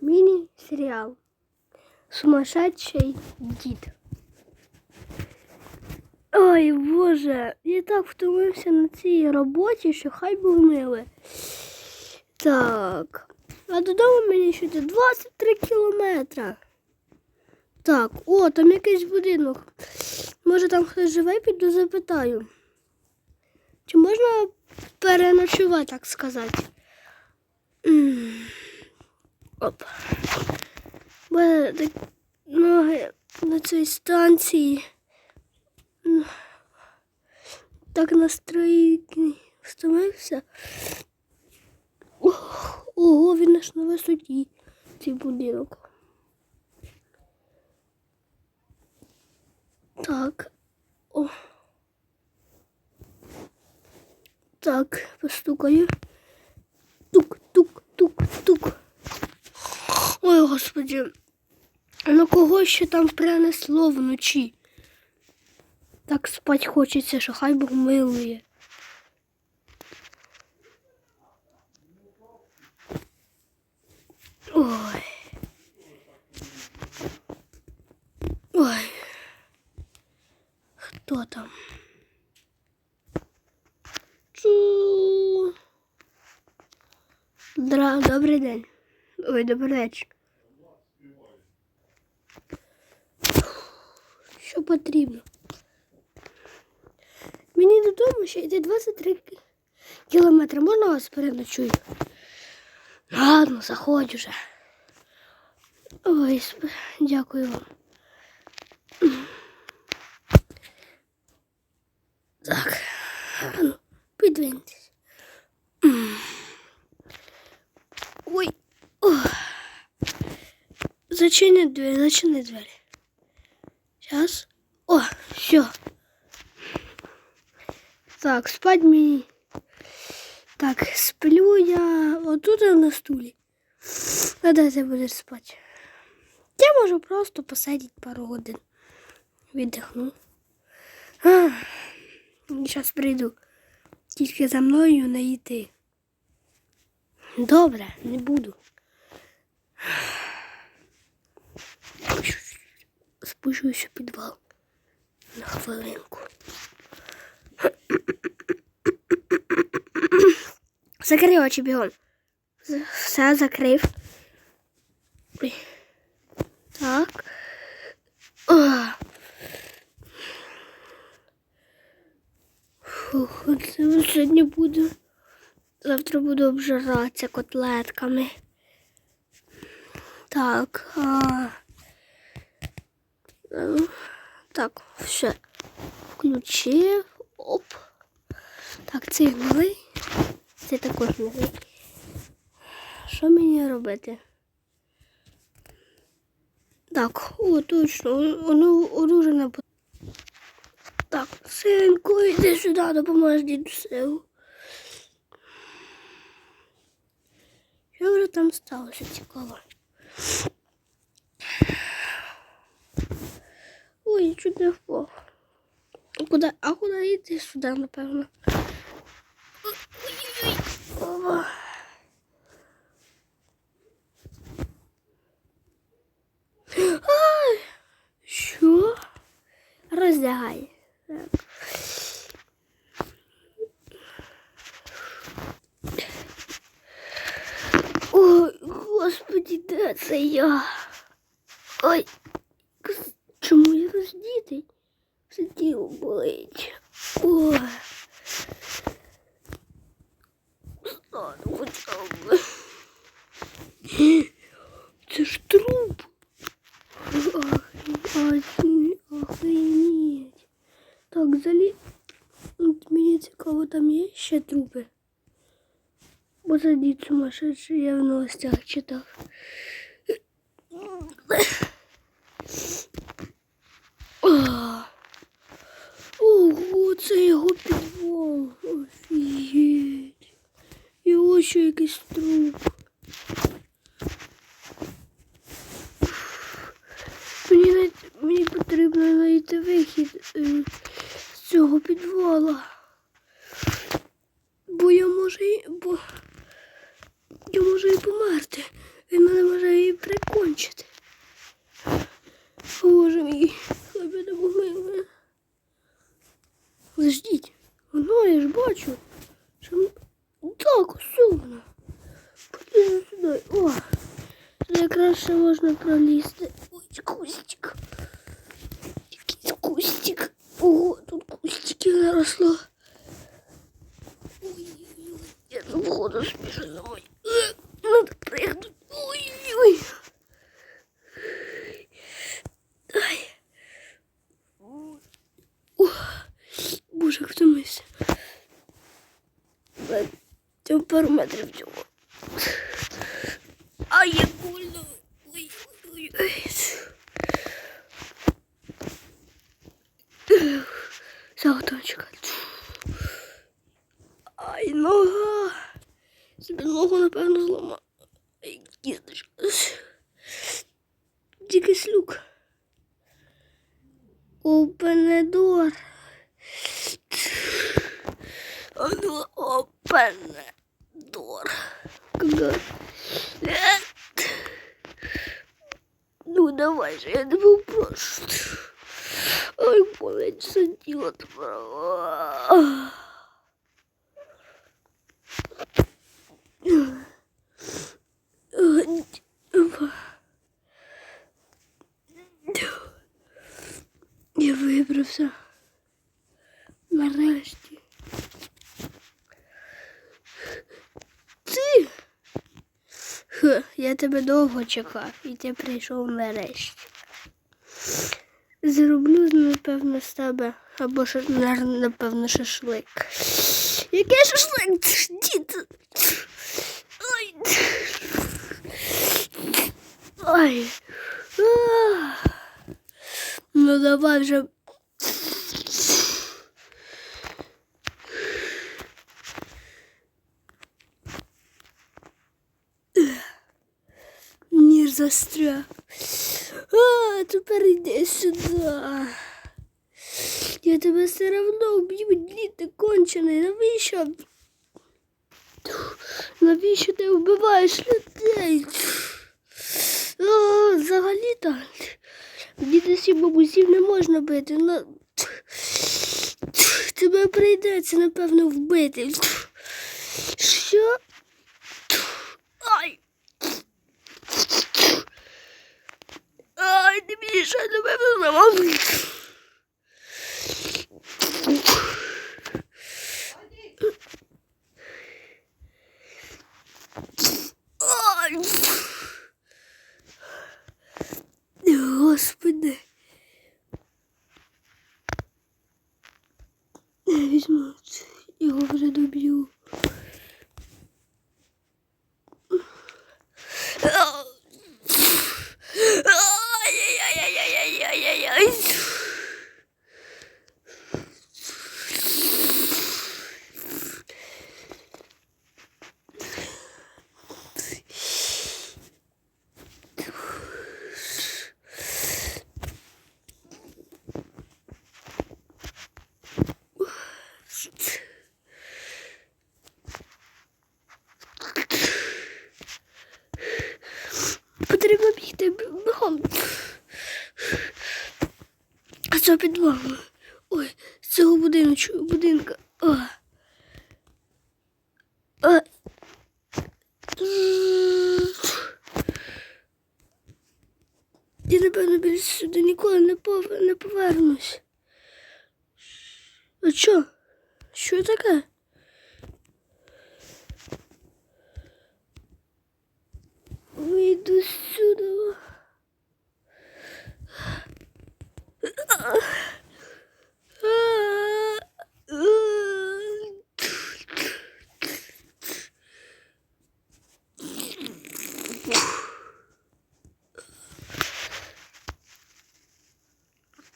Міні-серіал. Сумасшедший дід. Ой, Боже, я так втомився на цій роботі, що хай би вмили. Так. А додому мені ще 23 кілометра. Так, о, там якийсь будинок. Може там хтось живе, піду запитаю. Чи можна переночувати, так сказати? Оп. У так ноги на цій станції. Так настроєний встомився. Ого, він аж на висоті, цей будинок. Так. О. Так, постукаю. Тук, тук, тук, тук. Ой, господи. На кого ще там принесло вночі? Так спать хочеться, що хай Бог милує. Ой. Ой. Хто там? Чу. Дра, добрий день. Ой, добрий вечір. Що потрібно? Мені додому ще йде 23 кі- кілометри. Можна вас переночую? Ладно, заходь уже. Ой, дякую вам. Так, ну, підвиньтесь. Ой. Ох. Зачини двері, зачини двері. Сейчас. Все. Так, спать мені. Так, сплю я отут на стулі. А де ти спати? Я можу просто посидіти пару годин. Віддихну. Зараз прийду. Тільки за мною не йти. Добре, не буду. Спущуся в підвал на хвилинку. Закрив очі бігом. Все закрив. Так. О. Фух, це сьогодні буду. Завтра буду обжиратися котлетками. Так. А... Так, все. Включив. Оп. Так, цей новий. Це також новий. Що мені робити? Так, о, точно, воно оружене. Так, синку, йди сюди, допоможеш дідусеву. Що вже там сталося цікаво? Ой, чуть не. Куди? А куди йти сюди, напевно? Ой-ой-ой. Що? Роздягай. Так. Ой, господи, де це я? Ой, Тіло болить. Ой. Це ж труп. Охренеть. Так, залі... Мені цікаво, там є ще трупи. Бо дід сумасшедший, я в новостях читав. ще якийсь труп. Мені най... мені потрібно знайти вихід е, з цього підвала. Бо я можу і... бо я можу і померти. Він мене може і прикончити. Боже мій, хлопці допомогли. Заждіть, воно я ж бачу. Що... Так, усувно. Подожди сюда. О, сюди краше можно пролистать. Ой, кустик. Якийсь кустик. О, тут кустики наросло. Ой-ой-ой, я тут ходу спішно. Э, надо пригнути. Ой-ой-ой. Пару метрів цього. Ай, як больно. Ой, ой, ой. Все, готово чекати. Ай, нога. Собі ногу, напевно, зламав. Ай, кісточка. Якийсь люк. Open the the door. Когда? Ну, давай же, я тебя прошу. Ой, болить сиділа справа. Я вибрався. Нарешті. Ти? Ха, я тебе довго чекав, і ти прийшов нарешті. Зроблю, напевно, з тебе. Або нар- напевно, шашлик. Який шашлик? Ти ж Дід. Ой. Ой. Ну давай вже. Застряг. А, тепер йди сюди. Я тебе все одно вб'ю, діти кончений. Навіщо? Навіщо ти вбиваєш людей? Взагалі-то дідусів бабусів не можна бити. Ну, тебе прийдеться, напевно, вбити. Що? Ай! Ай, не більше, напевно, зламав. Господи. Я візьму його вже доб'ю. Потрібно бігти бігом. А це підвалу. Ой, з цього будиночку, будинка. О. А. Я, напевно, більше сюди ніколи не, пов... не повернусь. А що? Що таке? Вийду сюди.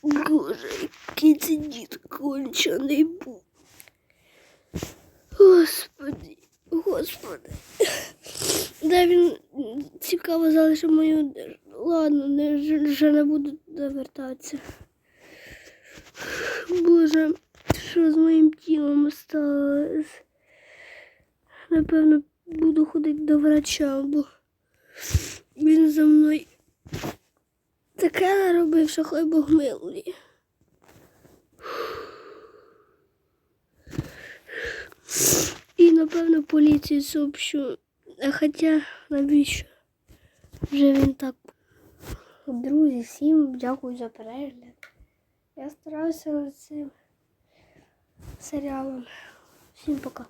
Боже, який це дід кончений був. Господи, господи. Де він м, цікаво залишив мою одежу. Ладно, не, вже- не буду туди вертатися. Боже, що з моїм тілом сталося? Напевно, буду ходити до врача, бо він за мною таке наробив, що хай Бог милує. І, напевно, поліції сообщу. Хоча навіщо? Вже він так. Друзі, всім дякую за перегляд. Я стараюся над цим серіалом. Всім пока.